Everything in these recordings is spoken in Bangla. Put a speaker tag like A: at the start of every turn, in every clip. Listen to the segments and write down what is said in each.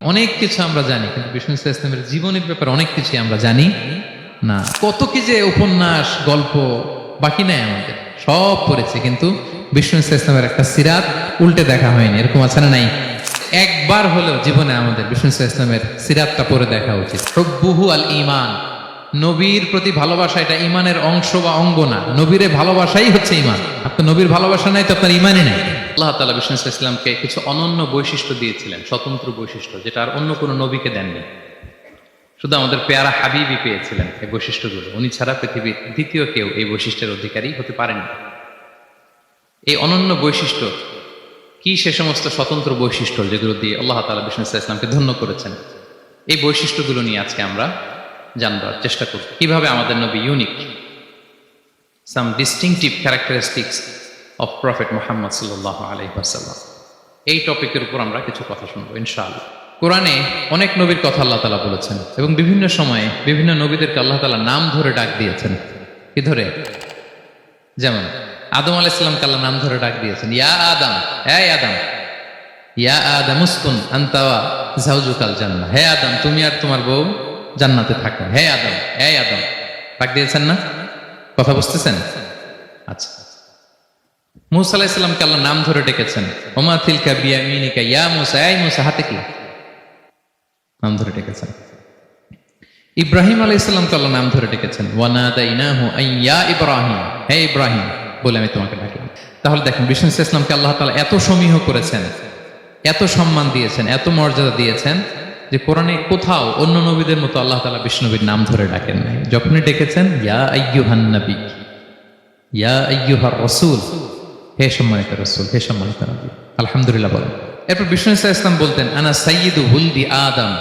A: অনেক কিছু আমরা জানি, কিন্তু বিষ্ণু ইসলামের জীবনের ব্যাপারে অনেক কিছুই আমরা জানি না। কত কি যে উপন্যাস, গল্প বাকি নাই আমাদের, সব পড়েছে, কিন্তু বিষ্ণু ইসলামের একটা সিরাত উল্টে দেখা হয়নি, এরকম আছে না নাই? একবার হলেও জীবনে আমাদের বিষ্ণু ইসলামের সিরাতটা পড়ে দেখা উচিত। বহু আল ইমান নবীর প্রতি ভালোবাসা এটা ইমানের অংশ বা অঙ্গ না। নবীরে ভালোবাসাই হচ্ছে ইমান। আপনার নবীর ভালোবাসা নাই তো আপনার ইমানই নাই। আল্লাহ তালা বিষ্ণু ইসলামকে কিছু অনন্য বৈশিষ্ট্য দিয়েছিলেন, স্বতন্ত্র বৈশিষ্ট্য, যেটা আর অন্য কোনো নবীকে দেননি। শুধু আমাদের পেয়ারা হাবিবই পেয়েছিলেন এই বৈশিষ্ট্যগুলো। উনি ছাড়া পৃথিবীর দ্বিতীয় কেউ এই বৈশিষ্ট্যের অধিকারী হতে পারেনি এই অনন্য বৈশিষ্ট্য, কি সে সমস্ত স্বতন্ত্র বৈশিষ্ট্য যেগুলো দিয়ে আল্লাহ তালা বিষ্ণু ইসলামকে ধন্য করেছেন, এই বৈশিষ্ট্যগুলো নিয়ে আজকে আমরা জানবার চেষ্টা করব। কীভাবে আমাদের নবী unique some distinctive characteristics of prophet Muhammad সাল্লাহ আলহিহাসাল্লাম এই টপিকের উপর আমরা কিছু কথা শুনব, ইনশাআল্লাহ। কোরআনে অনেক নবীর কথা আল্লাহ তালা বলেছেন এবং বিভিন্ন সময়ে বিভিন্ন নবীদেরকে আল্লাহ তালা নাম ধরে ডাক দিয়েছেন। কি ধরে? যেমন, আদম আলাইসাল্লামকে আল্লাহ নাম ধরে ডাক দিয়েছেন। ইয়া আদম, এই আদম। ইয়া আদম উসকুন আন্তাওয়া জাউজুকাল জান্নাহ। হে আদম, তুমি আর তোমার বউ জান্নাতে থাকো। হে আদম হে আদম, ডাক দিয়েছেন না? কথা বুঝতেছেন? আচ্ছা। মুসা আলাইসাল্লামকে আল্লাহ নাম ধরে ডেকেছেন। ওমা তিলকা বিয়ামিনিকা, ইয়া মুসা, এই মুসা, হাতে কি? নাম ধরে ডেকেছেন। ইব্রাহিম আলাইসাল্লামকে আল্লাহ নাম ধরে ডেকেছেন। ওয়ানাদা ইনাহু আইয়া ইব্রাহিম। হে ইব্রাহিম, বলে আমি তোমাকে ডাকলাম। তাহলে দেখেন, বিষ্ণু ইসলামকে আল্লাহ তাআলা এত সমীহ করেছেন, এত সম্মান দিয়েছেন, এত মর্যাদা দিয়েছেন যে কোরআনে কোথাও অন্য নবীদের মতো আল্লাহ তাআলা বিষ্ণুবীর নাম ধরে ডাকেন নাই। যখনই ডেকেছেন, ইয়া আইয়ুহান নবী, ইয়া আইয়ুহার রসুল, হে সম্মানিত রসুল, হে সম্মানিত নবী। আলহামদুলিল্লাহ বলেন। এরপর বিষ্ণু ইসা ইসলাম বলতেন, আনা সাইয়িদু হুলদি আদম।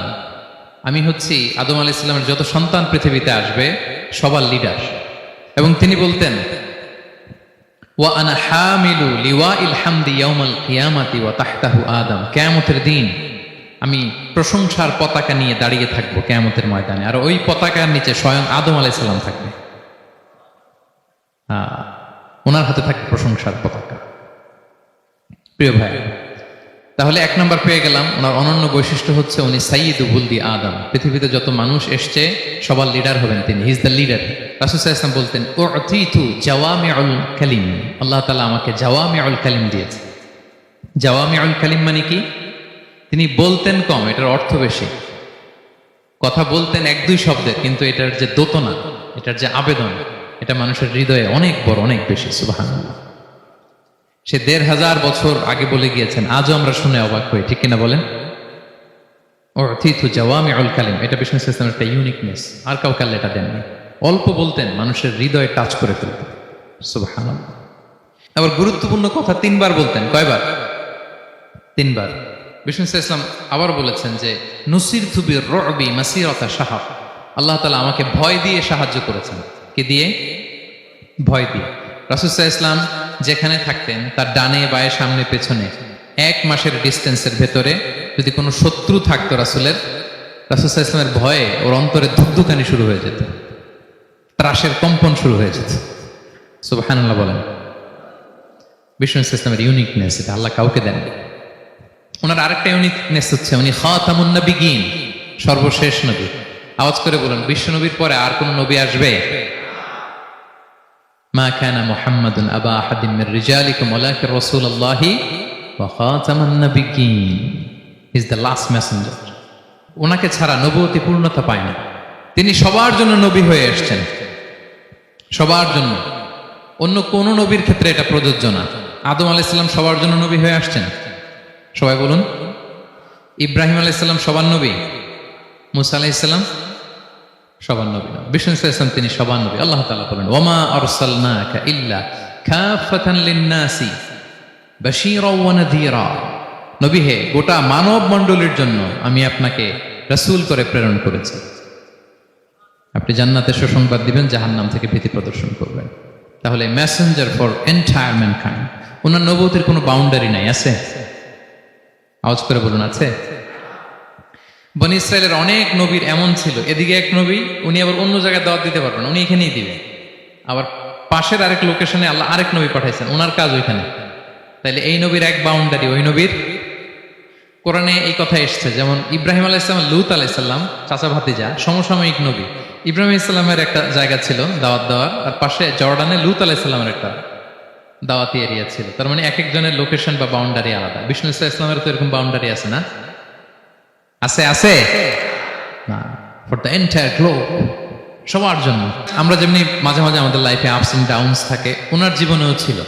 A: আমি হচ্ছি আদম আলাহ ইসলামের যত সন্তান পৃথিবীতে আসবে, সবার লিডার এবং তিনি বলতেন, ওয়া আনা হামিলু লিওয়া ইল হামদি ইয়াউমাল কিয়ামাতি ওয়া তাহতাহু আদম। কিয়ামতের দিন আমি প্রশংসার পতাকা নিয়ে দাঁড়িয়ে থাকব কিয়ামতের ময়দানে। আর ওই পতাকার নিচে স্বয়ং আদম আলাইহিস সালাম থাকবে। ওনার হাতে থাকে প্রশংসার পতাকা। প্রিয় ভাই, তাহলে এক নম্বর পেয়ে গেলাম। ওনার অনন্য বৈশিষ্ট্য হচ্ছে উনি সাইয়িদু বুলদি আদম। পৃথিবীতে যত মানুষ এসছে, সবার লিডার হবেন তিনি। হিজ দ্য লিডার রাসুসাহ ইসলাম বলতেন ও অথিথু জাওয়ামি আল কালিম। আল্লাহ তালা আমাকে জাওয়ামি আল কালিম দিয়েছে। জাওয়ামি আল কালিম মানে কি? তিনি বলতেন কম, এটার অর্থ বেশি। কথা বলতেন এক দুই শব্দের, কিন্তু এটার যে দোতনা, এটার যে আবেদন, এটা মানুষের হৃদয়ে অনেক বড়, অনেক বেশি সুবাহ সে দেড় হাজার বছর আগে বলে গিয়েছেন, আজও আমরা শুনে অবাক হই, ঠিক কিনা বলেন? ও থিথু জাওয়ামি আল কালিম এটা বিষ্ণু ইসলামের একটা ইউনিকনেস আর কাউকে আল্লাহ এটা দেননি। অল্প বলতেন, মানুষের হৃদয়ে টাচ করে ফেলতেন সুবহান আবার গুরুত্বপূর্ণ কথা তিনবার বলতেন, কয়বার? তিনবার। বিষ্ণু ইসলাম আবার বলেছেন যে, নুসির থুবির রবি মাসিরতা সাহাব আল্লাহ তালা আমাকে ভয় দিয়ে সাহায্য করেছেন। কি দিয়ে? ভয় দিয়ে। রাসুসাহ ইসলাম যেখানে থাকতেন, তার ডানে বায়ে সামনে পেছনে এক মাসের ডিস্টেন্সের ভেতরে যদি কোনো শত্রু থাকতো রাসুলের রাসুসাহ ইসলামের ভয়ে ওর অন্তরে ধুকধুকানি শুরু হয়ে যেত। ত্রাসের কম্পন শুরু হয়ে যেত। সুবহানাল্লাহ বলেন। বিষ্ণু ইসলামের ইউনিকনেস এটা আল্লাহ কাউকে দেন ওনার আরেকটা ইউনিকনেস হচ্ছে, উনি খাতামুন নবিগিন, সর্বশেষ নবী। আওয়াজ করে বলুন, বিশ্ব নবীর পরে আর কোন নবী আসবে? মা কানা মুহাম্মাদুন আবা আহাদিন মির রিজালিকুম ওয়ালাকিন রাসূলুল্লাহি ওয়া খাতামান নাবিয়্যিন ইজ দ্য লাস্ট মেসেঞ্জার ওনাকে ছাড়া নবুয়তি পূর্ণতা পায় না। তিনি সবার জন্য নবী হয়ে এসেছেন। সবার জন্য। অন্য কোন নবীর ক্ষেত্রে এটা প্রযোজ্য না। আদম আলাইসাল্লাম সবার জন্য নবী হয়ে আসছেন। সবাই বলুন। ইব্রাহিম আলাইসাল্লাম সবার নবী? মুসা আলাইসাল্লাম সবার নবী বিষ্ণু ইসলাম তিনি সবার নবী। আল্লাহ তাআলা বলেন, ওমা আরসালনাকা ইল্লা কাফাতান লিন-নাসি নবী হে, গোটা মানব মণ্ডলীর জন্য আমি আপনাকে রাসূল করে প্রেরণ করেছি। আপনি জান্নাতের সুসংবাদ দিবেন, জাহান্নাম থেকে ভীতি প্রদর্শন করবেন। তাহলে মেসেঞ্জার ফর এন্টায়ার ম্যানকাইন্ড ওনার নবতের কোনো বাউন্ডারি নাই, আছে? আওয়াজ করে বলুন, আছে? বনি ইসরায়েলের অনেক নবীর এমন ছিল। এদিকে এক নবী, উনি আবার অন্য জায়গায় দাওয়াত দিতে পারবেন, উনি এখানেই দিবেন আবার পাশের আরেক লোকেশনে আল্লাহ আরেক নবী পাঠাইছেন ওনার কাজ ওইখানে। তাইলে এই নবীর এক বাউন্ডারি ওই নবীর কোরআনে এই কথা এসছে, যেমন ইব্রাহিম আলাইসালাম লুত আলাইসাল্লাম চাচা ভাতিজা, সমসাময়িক নবী। ইব্রাহিম ইসলামের একটা জায়গা ছিল দাওয়াত দেওয়ার, আর পাশে জর্ডানে লুত আলাইসাল্লামের একটা দাওয়াতি এরিয়া ছিল। তার মানে এক একজনের লোকেশন বা বাউন্ডারি আলাদা। বিষ্ণু ইসলাম ইসলামের তো এরকম বাউন্ডারি আছে না? আছে আছে? না। ফর দ্য এন্টায়ার গ্লোব সবার জন্য। আমরা যেমনি মাঝে মাঝে আমাদের লাইফে আপস এন্ড ডাউনস থাকে, ওনার জীবনেও ছিল।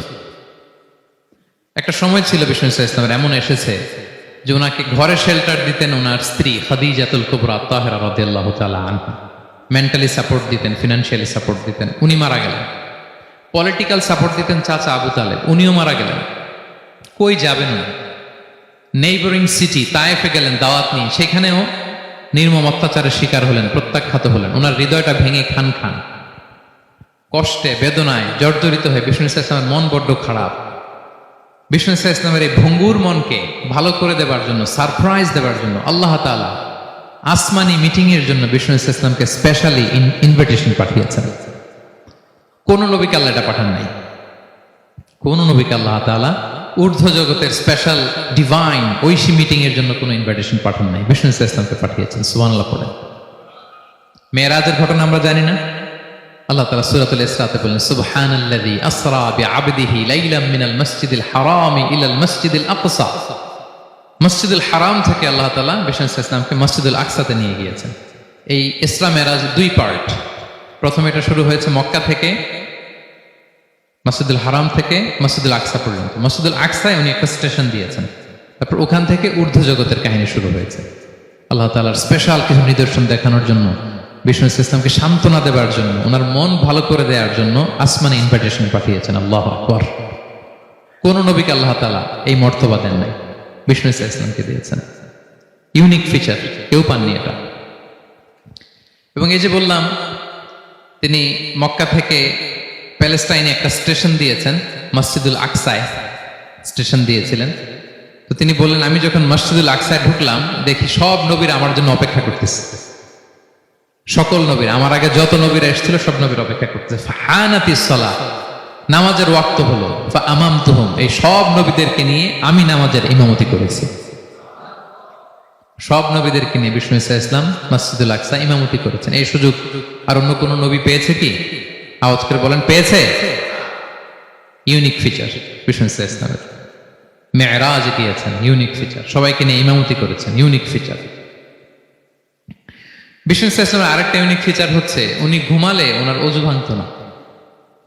A: একটা সময় ছিল বিষ্ণু ইসলাম ইসলামের, এমন এসেছে যে ওনাকে ঘরে শেল্টার দিতেন ওনার স্ত্রী খাদিজাতুল কুবরা তাহেরা রাদিয়াল্লাহু তাআলা আনহা। মেন্টালি সাপোর্ট দিতেন ফিনান্সিয়ালি সাপোর্ট দিতেন। উনি মারা গেলেন। পলিটিক্যাল সাপোর্ট দিতেন চাচা আবু তালেব। উনিও মারা গেলেন। কই যাবেন উনি নেইবরিং সিটি তায়েফে গেলেন, দাওয়াত নিয়ে। সেখানেও নির্মম অত্যাচারের শিকার হলেন, প্রত্যাখ্যাত হলেন। ওনার হৃদয়টা ভেঙে খান খান। কষ্টে, বেদনায়, জর্জরিত হয়ে বিষ্ণু ইসলামের মন বড্ড খারাপ। বিষ্ণু ইসলামের এই ভঙ্গুর মনকে ভালো করে দেবার জন্য সারপ্রাইজ দেবার জন্য, আল্লাহ তাআলা আসমানি মিটিং এর জন্য বিষ্ণু ইসলামকে স্পেশালি ইনভিটেশন পাঠিয়েছেন। কোন নবীকে আল্লাহ এটা পাঠান নাই। কোন নবীকে আল্লাহ তাআলা ঊর্ধ্ব জগতের স্পেশাল ডিভাইন ঐশী মিটিং এর জন্য কোনো ইনভাইটেশন পাঠান নাই। বিষ্ণু ইসলামকে পাঠিয়েছেন, সুবহানাল্লাহ পড়ে। মেয়েরাজের ঘটনা আমরা জানি না। আল্লাহ তাআলা সূরাতুল ইসরাতে বলেন সুবহানাল্লাযী আসরা বিআবদিহি লাইলাম মিনাল মাসজিদিল হারামি ইলাল মাসজিদিল আকসা। মসজিদুল হারাম থেকে আল্লাহ তাআলা বিষ্ণু ইসলামকে মসজিদুল আকসাতে নিয়ে গিয়েছেন। এই ইসরা মেরাজ দুই পার্ট প্রথমে এটা শুরু হয়েছে মক্কা থেকে, মসজিদুল হারাম থেকে মসজিদুল আকসা পর্যন্ত। মসজিদুল আকসায় উনি একটা স্টেশন দিয়েছেন। তারপর ওখান থেকে ঊর্ধ্ব জগতের কাহিনী শুরু হয়েছে। আল্লাহ তালার স্পেশাল কিছু নিদর্শন দেখানোর জন্য, বিষ্ণু ইসলামকে সান্ত্বনা দেওয়ার জন্য, ওনার মন ভালো করে দেওয়ার জন্য আসমানে ইনভাইটেশন পাঠিয়েছেন। আল্লাহ আকবর। কোন নবীকে আল্লাহ তালা এই মর্তবা দেন নাই। বিষ্ণু ইসলামকে দিয়েছেন। ইউনিক ফিচার কেউ পাননি এটা। এবং এই যে বললাম তিনি মক্কা থেকে প্যালেস্টাইনে একটা স্টেশন দিয়েছেন, মসজিদুল আকসায় স্টেশন দিয়েছিলেন। তো তিনি বললেন, আমি যখন মসজিদুল আকসায় ঢুকলাম, দেখি সব নবীর আমার জন্য অপেক্ষা করতেছে। সকল নবীর, আমার আগে যত নবীরা এসেছিল, সব নবীর অপেক্ষা করতেছে। ফাহানাতি সলা নামাজের ওয়াক্ত হলো আমাম তুহম এই সব নবীদেরকে নিয়ে আমি নামাজের ইমামতি করেছি। সব নবীদেরকে নিয়ে বিষ্ণু ইসা ইসলাম মসজিদুল আকসা ইমামতি করেছেন। এই সুযোগ আর অন্য কোনো নবী পেয়েছে কি? আওয়াজ করে বলেন, পেয়েছে। ইউনিক ফিচার বিষ্ণু ইসা ইসলামের। মেয়েরাজ গিয়েছেন ইউনিক ফিচার। সবাইকে নিয়ে ইমামতি করেছেন, ইউনিক ফিচার। বিষ্ণু ইসা ইসলামের আরেকটা ইউনিক ফিচার হচ্ছে, উনি ঘুমালে ওনার অজু ভাঙত না।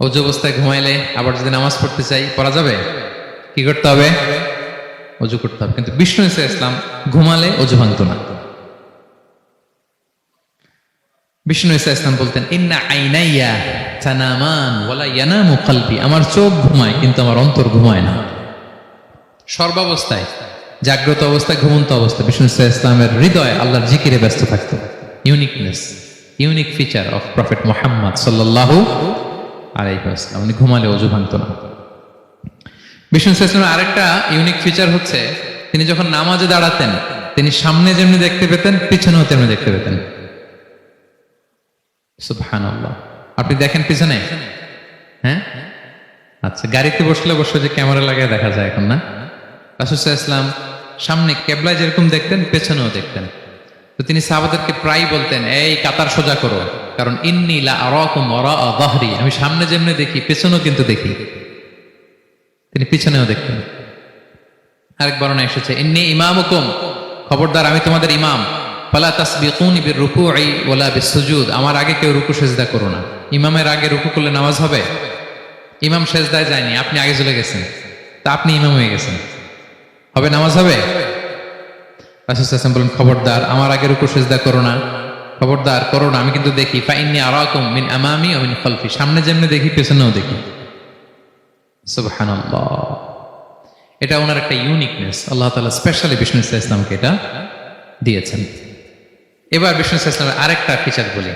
A: অজু অবস্থায় ঘুমাইলে আবার যদি নামাজ পড়তে চাই, পড়া যাবে? কি করতে হবে? অজু করতে হবে। কিন্তু বিষ্ণু ইসা ইসলাম ঘুমালে অজু ভাঙত না। বিষ্ণু ইসা ইসলাম বলতেন, ইন্না আইনাইয়া তানামান ওয়ালা ইয়ানামু কলবি। আমার চোখ ঘুমায়, কিন্তু আমার অন্তর ঘুমায় না। সর্বাবস্থায়, জাগ্রত অবস্থায়, ঘুমন্ত অবস্থায় বিষ্ণু ইসা ইসলামের হৃদয় আল্লাহর জিকিরে ব্যস্ত থাকত। Uniqueness, unique feature of prophet Muhammad সাল্লাল্লাহু আলাইহি ওয়াসাল্লাম। উনি ঘুমালে অজু ভাঙত না। বিষ্ণু ইসলামের আরেকটা ইউনিক ফিচার হচ্ছে, তিনি যখন নামাজে দাঁড়াতেন, তিনি সামনে যেমনি দেখতে পেতেন, পিছনেও তেমনি দেখতে পেতেন। আপনি দেখেন পিছনে? হ্যাঁ? আচ্ছা গাড়িতে বসলে বসে যে ক্যামেরা লাগিয়ে দেখা যায় এখন, না? রাসুসাহ ইসলাম সামনে কেবলায় যেরকম দেখতেন, পেছনেও দেখতেন। তো তিনি সাহাবাদেরকে প্রায় বলতেন, এই কাতার সোজা করো, কারণ ইন্নি লা আরাকুম দাহরি আমি সামনে যেমনি দেখি, পেছনেও কিন্তু দেখি। তিনি পিছনেও দেখতেন। আরেক বর্ণনা এসেছে, ইন্নি ইমামুকুম। খবরদার, আমি তোমাদের ইমাম। তাসবিকুনি বির রুকুই ওয়ালা বিসুজুদ। আমার আগে কেউ রুকু সেজদা করো না। ইমামের আগে রুকু করলে নামাজ হবে? ইমাম সেজদায় যায়নি, আপনি আগে চলে গেছেন। তা আপনি ইমাম হয়ে গেছেন। হবে নামাজ হবে? রাসূল খবরদার, আমার আগে রুকু সেজদা করো না। খবরদার, করো না। আমি কিন্তু দেখি, ফাইন্নি আরাকুম মিন আমামি ওয়া মিন খালফি। সামনে যেমনি দেখি, পেছনেও দেখি। সুবহানাল্লাহ। এটা ওনার একটা ইউনিকনেস আল্লাহ তাআলা স্পেশালি বিষ্ণু ইসলামকে এটা দিয়েছেন। এবার বিষ্ণু ইসলামের আরেকটা ফিচার বলি।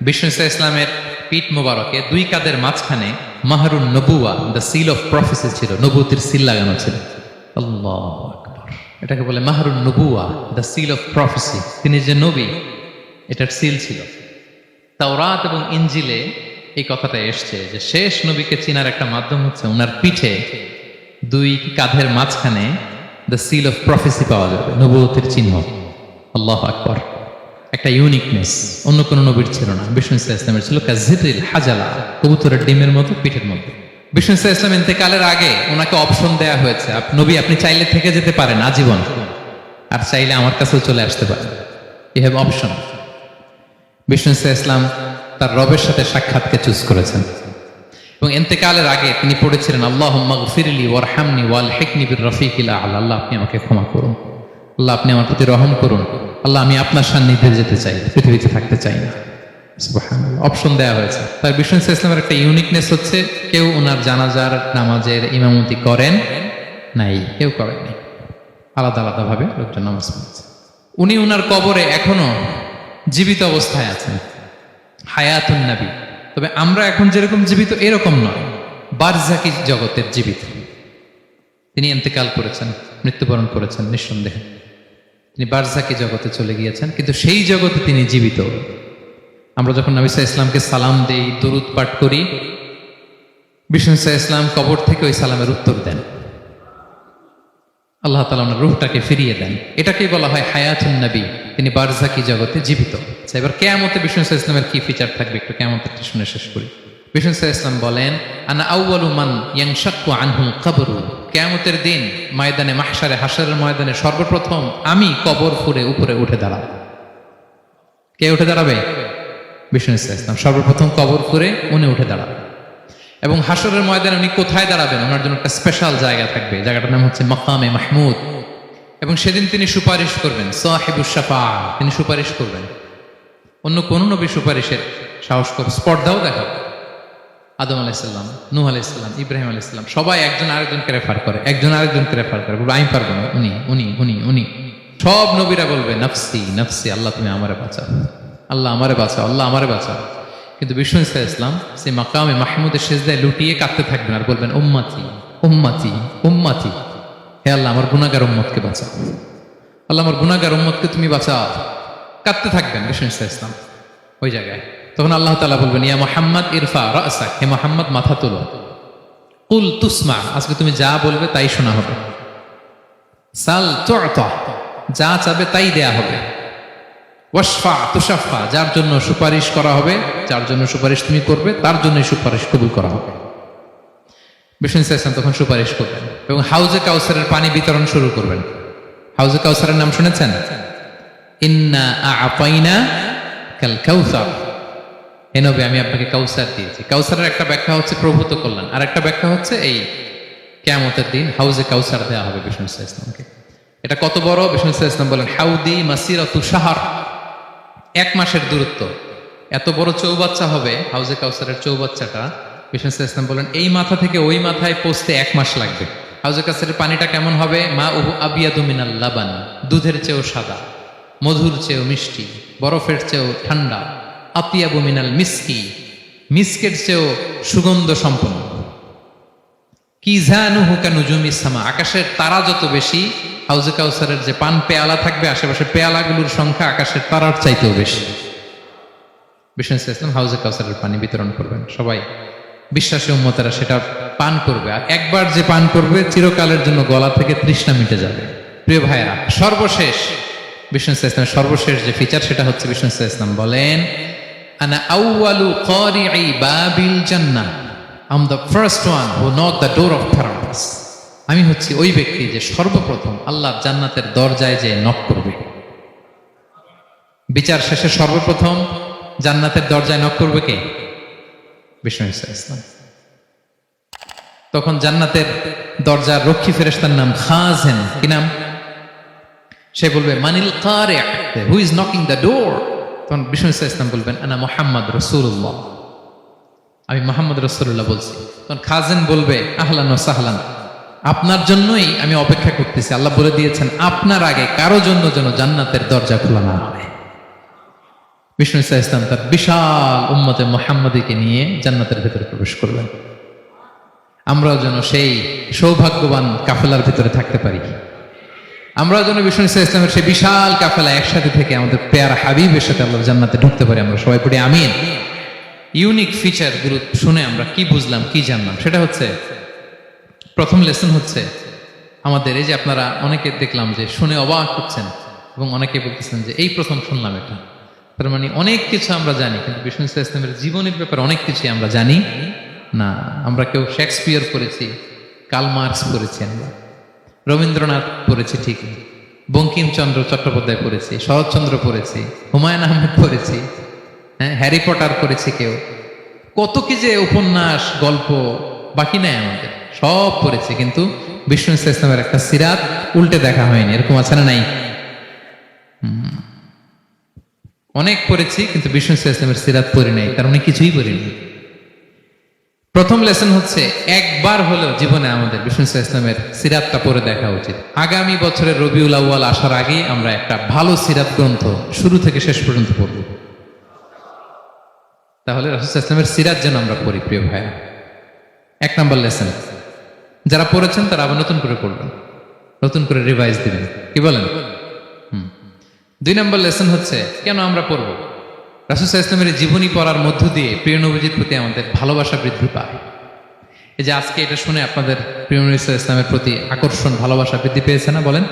A: বিষ্ণু ইসলামের পিঠ মোবারকে দুই কাদের মাঝখানে মাহরুন নবুয়া দ্য সিল অফ প্রফেসি ছিল নবুতির সিল লাগানো ছিল। আল্লাহ এটাকে বলে মাহরুন নবুয়া দ্য সিল অফ প্রফেসি তিনি যে নবী, এটার সিল ছিল। তাওরাত এবং ইঞ্জিলে এই কথাটা এসছে যে শেষ নবীকে চিনার একটা মাধ্যম হচ্ছে ওনার পিঠে দুই কাঁধের মাঝখানে দ্য সিল অফ প্রফেসি পাওয়া যাবে নবুয়তের চিহ্ন। আল্লাহ আকবর। একটা ইউনিকনেস অন্য কোনো নবীর ছিল না। বিষ্ণু ইসলাম ইসলামের ছিল কাজিরিল হাজালা, কবুতরের ডিমের মতো পিঠের মধ্যে। বিষ্ণু ইসলাম ইসলাম ইন্তেকালের আগে ওনাকে অপশন দেয়া হয়েছে নবী আপনি চাইলে থেকে যেতে পারেন আজীবন, আর চাইলে আমার কাছেও চলে আসতে পারেন। ইউ হ্যাভ অপশন বিষ্ণু ইসলাম তার রবের সাথে সাক্ষাৎকে চুজ করেছেন। এবং এন্তেকালের আগে তিনি পড়েছিলেন আল্লাহ ফিরলি ওয়ারহামনি ওয়াল হেকনি বির রফিকিল আল। আল্লাহ, আপনি আমাকে ক্ষমা করুন। আল্লাহ, আপনি আমার প্রতি রহম করুন। আল্লাহ, আমি আপনার সান্নিধ্যে যেতে চাই, পৃথিবীতে থাকতে চাই না। অপশন দেওয়া হয়েছে। তার বিষ্ণু ইসলাম ইসলামের একটা ইউনিকনেস হচ্ছে, কেউ ওনার জানাজার নামাজের ইমামতি করেন নাই, কেউ করেন নাই। আলাদা আলাদা ভাবে লোকজন নামাজ পড়ছে। উনি ওনার কবরে এখনও জীবিত অবস্থায় আছেন। হায়াতুন নবী। তবে আমরা এখন যেরকম জীবিত, এরকম নয়। বারজাকি জগতের জীবিত। তিনি এন্তেকাল করেছেন, মৃত্যুবরণ করেছেন নিঃসন্দেহে। তিনি বারজাকি জগতে চলে গিয়েছেন, কিন্তু সেই জগতে তিনি জীবিত। আমরা যখন নবী সাল্লাল্লাহু ইসলামকে সালাম দেই, দরুদ পাঠ করি, বিষ্ণু ইসলাম কবর থেকে ওই সালামের উত্তর দেন। আল্লাহ তালা ওনার রুহটাকে ফিরিয়ে দেন। এটাকেই বলা হয় হায়াতুন নবী। তিনি বারজাকি জগতে জীবিত। আচ্ছা, এবার কেয়ামতে বিষ্ণু ইসলামের কি ফিচার থাকবে একটু কেয়ামতেরটা শুনে শেষ করি। বিষ্ণু ইসলাম বলেন আনা আউয়ালু মান ইয়ানশাক্কু আনহুল কবরু। কেয়ামতের দিন ময়দানে মাহশারে হাশরের ময়দানে সর্বপ্রথম আমি কবর ফুরে উপরে উঠে দাঁড়াব। কে উঠে দাঁড়াবে? বিষ্ণু ইসলাম সর্বপ্রথম কবর করে উনি উঠে দাঁড়াবেন এবং হাসরের ময়দানে উনি কোথায় দাঁড়াবেন? ওনার জন্য একটা স্পেশাল জায়গা থাকবে। জায়গাটার নাম হচ্ছে মকামে মাহমুদ। এবং সেদিন তিনি সুপারিশ করবেন, সাহেবুস শাফা, তিনি সুপারিশ করবেন। অন্য কোন নবী সুপারিশের সাহস কর স্পর্ধাও দেখাবে আদম আলাইসাল্লাম নুহ আলাইসাল্লাম ইব্রাহিম আলাইসাল্লাম সবাই একজন আরেকজনকে রেফার করে, একজন আরেকজনকে রেফার করে। আমি পারব না। উনি উনি উনি উনি। সব নবীরা বলবে, নফসি নফসি, আল্লাহ তুমি আমারে বাঁচাও। আল্লাহ আমারে বাঁচাও, আল্লাহ আমারে বাঁচাও। কিন্তু বিষ্ণু ইসা ইসলাম সেই মাকামে মাহমুদের শেষদায় লুটিয়ে কাঁদতে থাকবেন আর বলবেন, উম্মাতি উম্মাতি উম্মাতি, হে আল্লাহ, আমার গুনাগার উম্মতকে বাঁচাও। আল্লাহ, আমার গুনাগার উম্মতকে তুমি বাঁচাও। কাঁদতে থাকবেন বিষ্ণু ইসা ইসলাম ওই জায়গায়। তখন আল্লাহ তাআলা বলবেন, ইয়া মোহাম্মদ, ইরফা রাসাক হে মোহাম্মদ, মাথা তোলো। কুল তুসমা, আজকে তুমি যা বলবে তাই শোনা হবে। সাল তুআতা, যা চাবে তাই দেয়া হবে। ওয়াসফা তুষাফা যার জন্য সুপারিশ করা হবে, যার জন্য সুপারিশ তুমি করবে, তার জন্য সুপারিশ কবুল করা হবে। বিষ্ণু ইসলাম তখন সুপারিশ করবেন এবং হাউজে কাউসারের পানি বিতরণ শুরু করবেন হাউজে কাউসারের নাম শুনেছেন? ইন্না আপাইনা কাল কাউসার হে আমি আপনাকে কাউসার দিয়েছি। কাউসারের একটা ব্যাখ্যা হচ্ছে প্রভূত কল্যাণ। আর একটা ব্যাখ্যা হচ্ছে এই কেয়ামতের দিন হাউজে কাউসার দেওয়া হবে বিষ্ণু ইসলাম ইসলামকে এটা কত বড়? বিষ্ণু ইসলাম বলেন, হাউদি সাহার এক মাসের দূরত্ব। এত বড় চৌবাচ্চা হবে, হাউজে কাউসারের চৌবাচ্চাটা। বিষ্ণু ইসলাম বলেন, এই মাথা থেকে ওই মাথায় পৌঁছতে এক মাস লাগবে। হাউজে কাউসারের পানিটা কেমন হবে? মা উহু আবিয়াদু মিনাল লাবান, দুধের চেয়েও সাদা, মধুর চেয়েও মিষ্টি, বরফের চেয়েও ঠান্ডা, আতিয়াবু মিনাল মিসকি, মিসকের চেয়েও সুগন্ধ সম্পন্ন। কি জানুহু কানুজুমি সামা? আকাশের তারা যত বেশি হাউজে কাউসারের যে পান পেয়ালা থাকবে, আশেপাশে পেয়ালাগুলোর সংখ্যা আকাশের তারার চাইতেও বেশি। বিষ্ণু ইসলাম হাউজে কাউসারের পানি বিতরণ করবেন। সবাই বিশ্বাসী উম্মতেরা সেটা পান করবে। আর একবার যে পান করবে, চিরকালের জন্য গলা থেকে তৃষ্ণা মিটে যাবে। প্রিয় ভাইয়েরা, সর্বশেষ, বিষ্ণু ইসলামের সর্বশেষ যে ফিচার সেটা হচ্ছে বিষ্ণু ইসলাম বলেন, আনা আউয়ালু আম the first one who not the door of paradise আমি হচ্ছি ওই ব্যক্তি যে সর্বপ্রথম আল্লাহ জান্নাতের দরজায় যে নক করবে। বিচার শেষে সর্বপ্রথম জান্নাতের দরজায় নক করবে কে? ইসলাম তখন জান্নাতের দরজার রক্ষী ফেরেশতার নাম খাজেন। কি নাম? সে বলবে, মানিল who is knocking the door তখন বিষ্ণু ইসলাম বলবেন, আনা মোহাম্মদ রসুল্লাহ আমি মোহাম্মদ রসুল্লাহ বলছি। তখন খাজেন বলবে, আহলান ও সাহলান। আপনার জন্যই আমি অপেক্ষা করতেছি। আল্লাহ বলে দিয়েছেন, আপনার আগে কারও জন্য যেন জান্নাতের দরজা খোলা না হয়। বিষ্ণু ইসা ইসলাম তার বিশাল উম্মতে মোহাম্মদীকে নিয়ে জান্নাতের ভেতরে প্রবেশ করবেন আমরাও যেন সেই সৌভাগ্যবান কাফেলার ভিতরে থাকতে পারি। আমরাও যেন বিষ্ণু ইসা ইসলামের সেই বিশাল কাফেলা একসাথে থেকে আমাদের পেয়ার হাবিবের সাথে আল্লাহ জান্নাতে ঢুকতে পারি। আমরা সবাই পড়ি আমিন। ইউনিক ফিচারগুলো শুনে আমরা কি বুঝলাম, কি জানলাম? সেটা হচ্ছে প্রথম লেসন হচ্ছে আমাদের, এই যে আপনারা অনেকে দেখলাম যে শুনে অবাক হচ্ছেন এবং অনেকে বলতেছেন যে এই প্রথম শুনলাম এটা। তার মানে অনেক কিছু আমরা জানি, কিন্তু বিষ্ণু ইসলামের জীবনের ব্যাপারে অনেক কিছুই আমরা জানি না। আমরা কেউ শেক্সপিয়ার পড়েছি কাল মার্কস পড়েছি আমরা, রবীন্দ্রনাথ পড়েছি ঠিক, বঙ্কিমচন্দ্র চট্টোপাধ্যায় পড়েছি, শরৎচন্দ্র পড়েছি, হুমায়ুন আহমেদ পড়েছি হ্যাঁ হ্যারি পটার পড়েছি কেউ। কত কি যে উপন্যাস, গল্প বাকি নাই আমাদের। সব পড়েছি, কিন্তু বিষ্ণু ইসলাম ইসলামের একটা সিরাত উল্টে দেখা হয়নি, এরকম আছে না নাই। অনেক পড়েছি, কিন্তু বিষ্ণু ইসলাম ইসলামের সিরাত পড়ি নাই, তার মানে কিছুই পড়িনি প্রথম লেসন হচ্ছে, একবার হলেও জীবনে আমাদের বিষ্ণু ইসলাম ইসলামের সিরাতটা পড়ে দেখা উচিত। আগামী বছরের রবিউল আউ্য়াল আসার আগেই আমরা একটা ভালো সিরাত গ্রন্থ শুরু থেকে শেষ পর্যন্ত পড়ব। তাহলে রসুল ইসলামের সিরাত যেন আমরা পড়ি, প্রিয় ভাইয়া এক নম্বর লেসন। যারা পড়েছেন তারা আবার নতুন করে পড়বেন। নতুন করে রিভাইজ দিবেন। কি বলেন? হুম। দুই নম্বর লেসন হচ্ছে, কেন আমরা পড়ব? রাসুল ইসলামের জীবনী পড়ার মধ্য দিয়ে প্রিয় নবীজির প্রতি আমাদের ভালোবাসা বৃদ্ধি পায়। এই যে আজকে এটা শুনে আপনাদের প্রিয় নবী ইসলামের প্রতি আকর্ষণ, ভালোবাসা বৃদ্ধি পেয়েছে না বলেন?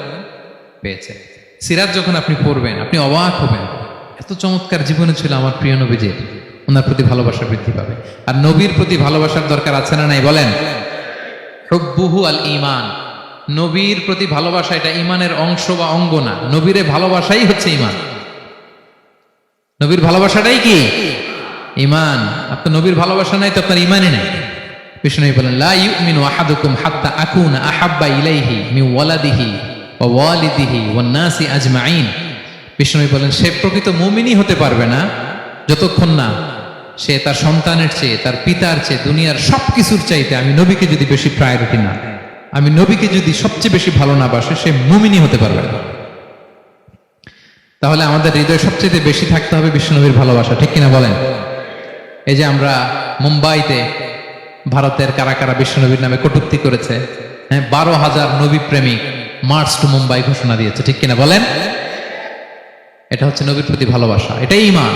A: পেয়েছে। সিরাজ যখন আপনি পড়বেন, আপনি অবাক হবেন, এত চমৎকার জীবনে ছিল আমার প্রিয় নবীজির, ওনার প্রতি ভালোবাসা বৃদ্ধি পাবে। আর নবীর প্রতি ভালোবাসার দরকার আছে না নাই বলেন? হুব্বুহু আল ইমান নবীর প্রতি ভালোবাসা এটা ইমানের অংশ বা অঙ্গ না। নবীরে ভালোবাসাই হচ্ছে ইমান নবীর ভালোবাসাটাই কি? ইমান আপনার নবীর ভালোবাসা নাই তো আপনার ইমানই নাই। বিষ্ণু বলেন, লা ইউমিনু আহাদুকুম হাত্তা আকুনা আহাব্বা ইলাইহি মি ওয়ালাদিহি ওয়া ওয়ালিদিহি ওয়ান নাসি আজমাইন বিষ্ণু বলেন, সে প্রকৃত মুমিনই হতে পারবে না যতক্ষণ না সে তার সন্তানের চেয়ে, তার পিতার চেয়ে, দুনিয়ার সব কিছুর চাইতে আমি নবীকে যদি বেশি প্রায়োরিটি না আমি নবীকে যদি সবচেয়ে বেশি ভালো না বাসে, সে মুমিনই হতে পারবে না। তাহলে আমাদের হৃদয়ে সবচেয়ে বেশি থাকতে হবে বিষ্ণুনবীর ভালোবাসা, ঠিক কিনা বলেন? এই যে আমরা মুম্বাইতে ভারতের কারা কারা বিষ্ণুনবীর নামে কটুক্তি করেছে হ্যাঁ বারো হাজার নবী প্রেমিক মার্চ টু মুম্বাই ঘোষণা দিয়েছে, ঠিক কিনা বলেন? এটা হচ্ছে নবীর প্রতি ভালোবাসা, এটাই ইমান